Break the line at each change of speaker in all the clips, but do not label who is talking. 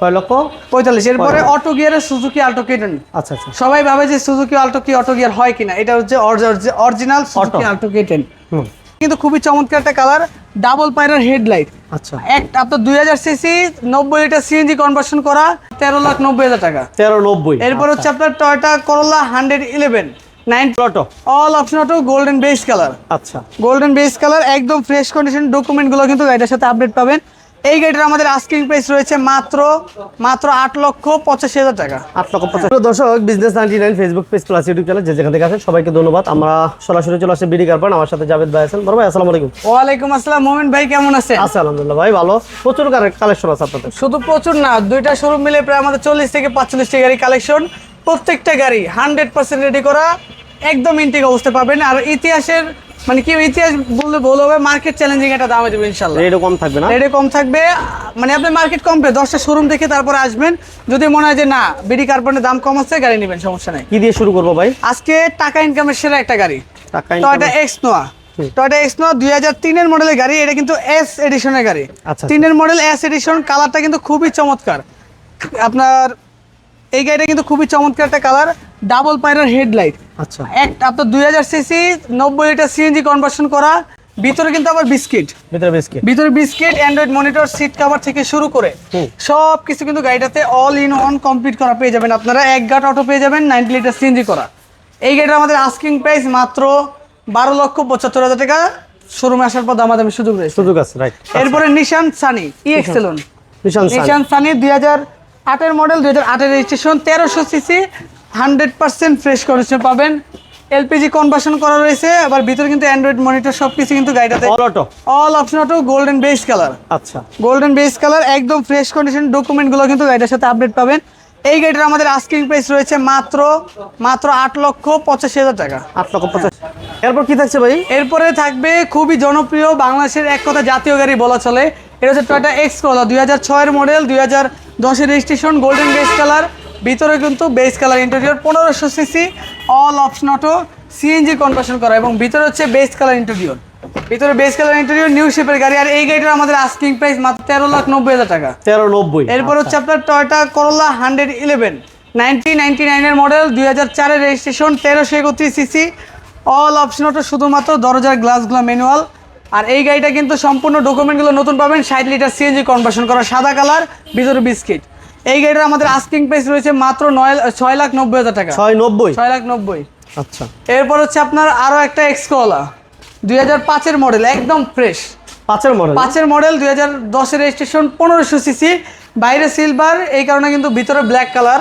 কয় লক্ষ?
পঁয়তাল্লিশ। এরপরে অটো গিয়ারের সুজুকি আল্টো কেটেন
আচ্ছা আচ্ছা।
সবাই ভাবে যে সুজুকি আল্টো কি অটো গিয়ার হয় কিনা এটা হচ্ছে অরিজিনাল সুজুকি আল্টো কেটেন কিন্তু খুবই চমৎকার একটা কালার ডাবল পাইরার হেডলাইট
আচ্ছা।
এক আপনার দুই হাজার সিসি নব্বই লিটার সিএনজি কনভার্সন করা তেরো লাখ নব্বই হাজার টাকা।
তেরো নব্বই।
এরপর হচ্ছে আপনার Toyota Corolla hundred eleven nine
auto
all option auto golden base colour
আচ্ছা।
গোল্ডেন বেস কালার একদম ফ্রেশ কন্ডিশন ডকুমেন্টগুলো কিন্তু গাড়িটার সাথে আপডেট পাবেন। এই গাড়িটার আমাদের আস্কিং প্রাইস রয়েছে মাত্র মাত্র আট লক্ষ পঁচাশি হাজার টাকা।
আট লক্ষ পঞ্চাশ দর্শক business ninety nine Facebook page plus YouTube channel যে যেখান থেকে আছেন সবাইকে ধন্যবাদ। আমরা সরাসরি চলে আসছি বিডি কারপান আমার সাথে জাভেদ ভাই আছেন। বড় ভাই আসসালামু আলাইকুম।
ওয়ালাইকুম আসসালাম মোমেন ভাই কেমন আছে
আছে আলহামদুলিল্লাহ ভাই ভালো। প্রচুর কালেকশন আছে আপনাদের।
শুধু প্রচুর না দুইটা শোরুম মিলে প্রায় আমাদের চল্লিশ থেকে পাঁচচল্লিশটা গাড়ি কালেকশন প্রত্যেকটা গাড়ি হান্ড্রেড পার্সেন্ট রেডি করা একদম ইনটেক অবস্থা পাবেন। আর ইতিহাসের মানে কি ইতিহাস বললে ভুল হবে মার্কেট চ্যালেঞ্জিং একটা দামে দেবে ইনশাল্লাহ।
রেটও কম থাকবে না?
রেটে কম থাকবে। মানে আপনি মার্কেট কম পেয়ে দশটা শোরুম দেখে তারপরে আসবেন। যদি মনে হয় যে না বিডি কার্বনের দাম কম আছে গাড়ি নেবেন সমস্যা নেই।
কি দিয়ে শুরু করব ভাই?
আজকে টাকা ইনকামের সেরা একটা গাড়ি।
টাকা
Toyota X Noah Toyota X Noah দুই হাজার তিনের মডেলের গাড়ি এটা কিন্তু এস এডিশনের গাড়ি।
আচ্ছা।
তিনের মডেল এস এডিশন কালারটা কিন্তু খুবই চমৎকার। আপনার এই গাড়িটা কিন্তু খুবই চমৎকার একটা কালার ডাবল পাইরার হেডলাইট
আচ্ছা।
এক আপনার দুই হাজার সিসি নব্বই লিটার সিএনজি কনভার্সন করা ভিতরে কিন্তু আবার বিস্কিট
ভিতরে বিস্কিট
ভিতরে biscuit android monitor seat cover থেকে শুরু করে। সব কিছু কিন্তু গাড়িটাতে অল ইন অন কমপ্লিট করা পেয়ে যাবেন আপনারা। এক গাট অটো পেয়ে যাবেন নাইনটি লিটার সিএনজি করা। এই গাড়িটা আমাদের আস্কিং প্রাইস মাত্র বারো লক্ষ পঁচাত্তর হাজার টাকা। শোরুমে আসার পর দামাদামি সুযোগ রয়েছে।
সুযোগ আছে রাইট
এরপরে নিশান সানি ই এক্সেলন
নিশান
নিশান সানি দুই হাজার আটের মডেল দুই হাজার আটের রেজিস্ট্রেশন তেরোশো CC hundred percent fresh condition পাবেন। এলপিজি কনভার্সন করা রয়েছে আবার ভিতরে কিন্তু অ্যান্ড্রয়েড মনিটর সব কিছু কিন্তু গাড়িটাতে
all auto
all option auto golden base colour
আচ্ছা।
গোল্ডেন বেস কালার একদম ফ্রেশ কন্ডিশন ডকুমেন্টগুলো কিন্তু গাড়িটার সাথে আপডেট পাবেন। এই গাড়িটার আমাদের আস্কিং প্রাইস রয়েছে মাত্র মাত্র আট লক্ষ পঁচাশি হাজার টাকা।
আট লক্ষ পঞ্চাশ এরপর কি থাকছে ভাই?
এরপরে থাকবে খুবই জনপ্রিয় বাংলাদেশের এক কথা জাতীয় গাড়ি বলা চলে। এটা হচ্ছে টয়টা এক্স কোলা দুই হাজার ছয়ের মডেল দুই হাজার দশের রেজিস্ট্রেশন গোল্ডেন বেস কালার ভিতরে কিন্তু বেস কালার ইন্টেরিয়র পনেরোশো CC all option auto CNG conversion করা এবং ভিতরে হচ্ছে বেস কালার ইন্টেরিয়র ভিতরে বেস কালার ইন্টেরিয়র নিউ শেপের গাড়ি আর এই গাড়িটার আমাদের আস্কিং প্রাইস মাত্র তেরো লাখ নব্বই হাজার টাকা।
তেরো নব্বই।
এরপর হচ্ছে আপনার Toyota Corolla hundred eleven ninety ninety নাইনের মডেল দুই হাজার চারের রেজিস্ট্রেশন তেরোশো একত্রিশ সিসি অল অপশন অটো শুধুমাত্র দরজার গ্লাসগুলো ম্যানুয়াল আর এই গাড়িটা কিন্তু সম্পূর্ণ ডকুমেন্টগুলো নতুন পাবেন ষাট লিটার সিএনজি কনভার্সন করা সাদা কালার ভিতরে বিস্কিট এই গাড়িটার আমাদের আস্কিং প্রাইস রয়েছে মাত্র নয় ছয় লাখ নব্বই হাজার টাকা।
ছয় নব্বই?
ছয় লাখ নব্বই।
আচ্ছা।
এরপর হচ্ছে আপনার আরও একটা এক্সকোলা দুই হাজার পাঁচের মডেল একদম ফ্রেশ
পাঁচের মডেল
পাঁচের মডেল দুই হাজার দশের রেজিস্ট্রেশন পনেরোশো সিসি বাইরে সিলভার এই কারণে কিন্তু ভিতরে ব্ল্যাক কালার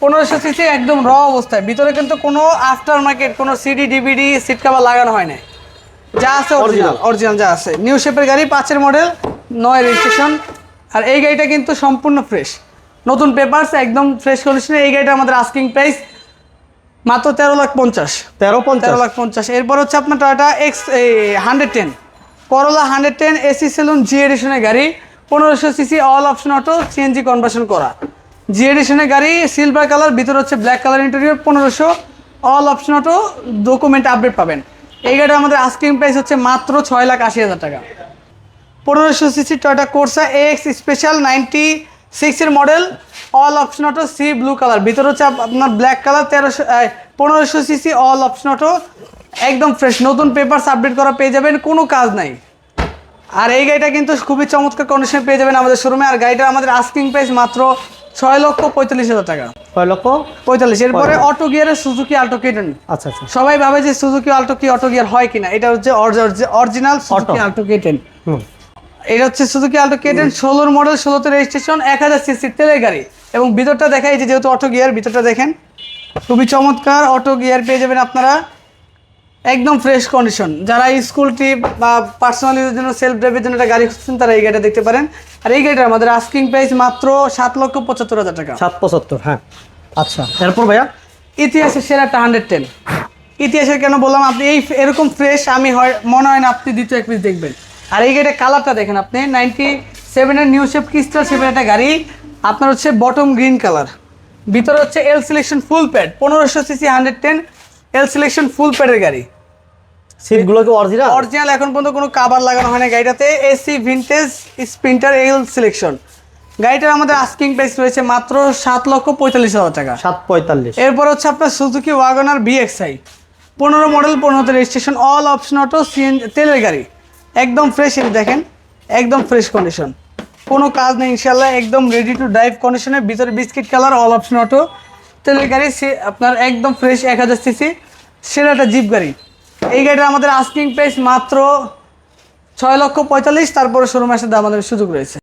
পনেরোশো সিসি একদম র অবস্থায়। ভিতরে কিন্তু কোনো আফটার মার্কেট কোনো সিডি ডিভিডি সিট কাভার লাগানো হয় না যা আছে অরিজিনাল অরিজিনাল যা আছে। নিউ শেপের গাড়ি পাঁচের মডেল নয় রেজিস্ট্রেশন আর এই গাড়িটা কিন্তু সম্পূর্ণ ফ্রেশ নতুন পেপারস একদম ফ্রেশ কন্ডিশনে এই গাড়িটা আমাদের আস্কিং প্রাইস মাত্র তেরো লাখ পঞ্চাশ।
তেরো পঞ্চাশ।
তেরো লাখ পঞ্চাশ। এরপর হচ্ছে আপনার টয়টা এক্স এই hundred ten Corolla hundred ten AC saloon G এডিশনের গাড়ি। পনেরোশো CC all option auto CNG conversion করা। জি এডিশনের গাড়ি সিলভার কালার ভিতরে হচ্ছে ব্ল্যাক কালার ইন্টেরিয়র পনেরোশো। All option auto document update পাবেন। এই গাড়িটা আমাদের আস্কিং প্রাইস হচ্ছে মাত্র ছয় লাখ আশি হাজার টাকা। পনেরোশো CC Toyota Corsa X special ninety সিক্সের model all option auto sea blue colour ভিতরে হচ্ছে আপনার ব্ল্যাক কালার তেরোশো পনেরোশো সিসি অল অপশন অটো একদম ফ্রেশ নতুন পেপার আপডেট করা পেয়ে যাবেন কোনো কাজ নাই। আর এই গাড়িটা কিন্তু খুবই চমৎকার কন্ডিশন পেয়ে যাবেন আমাদের শোরুমে আর গাড়িটা আমাদের আস্কিং প্রাইস মাত্র ছয় লক্ষ পঁয়তাল্লিশ হাজার টাকা।
ছয় লক্ষ
পঁয়তাল্লিশ। এরপরে অটো গিয়ারের সুজুকি আল্টো কেটেন
আচ্ছা আচ্ছা।
সবাই ভাবে যে সুজুকি আল্টো কি অটো গিয়ার হয় কিনা এটা হচ্ছে অরিজিনাল সুজুকি। আল্টো কেটেন এটা হচ্ছে সুজুকি আল্টো কেটেন ষোলোর মডেল ষোলোতে রেজিস্ট্রেশন এক হাজার সিসি তেলের গাড়ি। এবং ভিতরটা দেখাই যে যেহেতু অটো গিয়ার ভিতরটা দেখেন খুবই চমৎকার অটো গিয়ার পেয়ে যাবেন আপনারা। একদম ফ্রেশ কন্ডিশন যারা স্কুল ট্রিপ বা পার্সোনাল ইউজের জন্য সেলফ ড্রাইভের জন্য একটা গাড়ি খুঁজছেন তারা এই গাড়িটা দেখতে পারেন। আর এই গাড়িটার আমাদের আস্কিং প্রাইস মাত্র সাত লক্ষ পঁচাত্তর হাজার টাকা।
সাত পঁচাত্তর হ্যাঁ। আচ্ছা। এরপর ভাইয়া?
ইতিহাসের সেরা একটা হান্ড্রেড টেন ইতিহাসের কেন বললাম আপনি এই এরকম ফ্রেশ আমি হয় মনে হয় না আপনি দ্বিতীয় এক পিস দেখবেন। আর এই গাড়িটা কালারটা দেখেন আপনি নাইনটি সেভেনের নিউ শেপ ক্রিস্টাল শেপের একটা গাড়ি। আপনার হচ্ছে বটম গ্রিন কালার ভিতরে হচ্ছে এল সিলেকশন ফুল প্যাড পনেরোশো CC hundred ten L selection full প্যাডের গাড়ি।
সিটগুলো কি অরিজিনাল
অরিজিনাল এখন পর্যন্ত কোনো কাভার লাগানো হয় না গাড়িটাতে AC vintage Sprinter L selection গাড়িটার আমাদের আস্কিং প্রাইস রয়েছে মাত্র সাত লক্ষ পঁয়তাল্লিশ হাজার টাকা।
সাত পঁয়তাল্লিশ।
এরপর হচ্ছে আপনার সুজুকি ওয়াগনার বিএক্সআই পনেরো মডেল পনেরোতে registration all option auto CN তেলের গাড়ি। একদম ফ্রেশ এটা দেখেন, একদম ফ্রেশ কন্ডিশন কোনো কাজ নেই ইনশাল্লাহ একদম রেডি টু ড্রাইভ কন্ডিশনের ভিতরে biscuit colour all option auto তেলের গাড়ি সে- আপনার একদম ফ্রেশ এক হাজার সিসি সেরা একটা জিপ গাড়ি। এই গাড়িটা আমাদের আস্কিং প্রাইস মাত্র ছয় লক্ষ পঁয়তাল্লিশ, তারপরে শোরুম আসার আমাদের সুযোগ রয়েছে।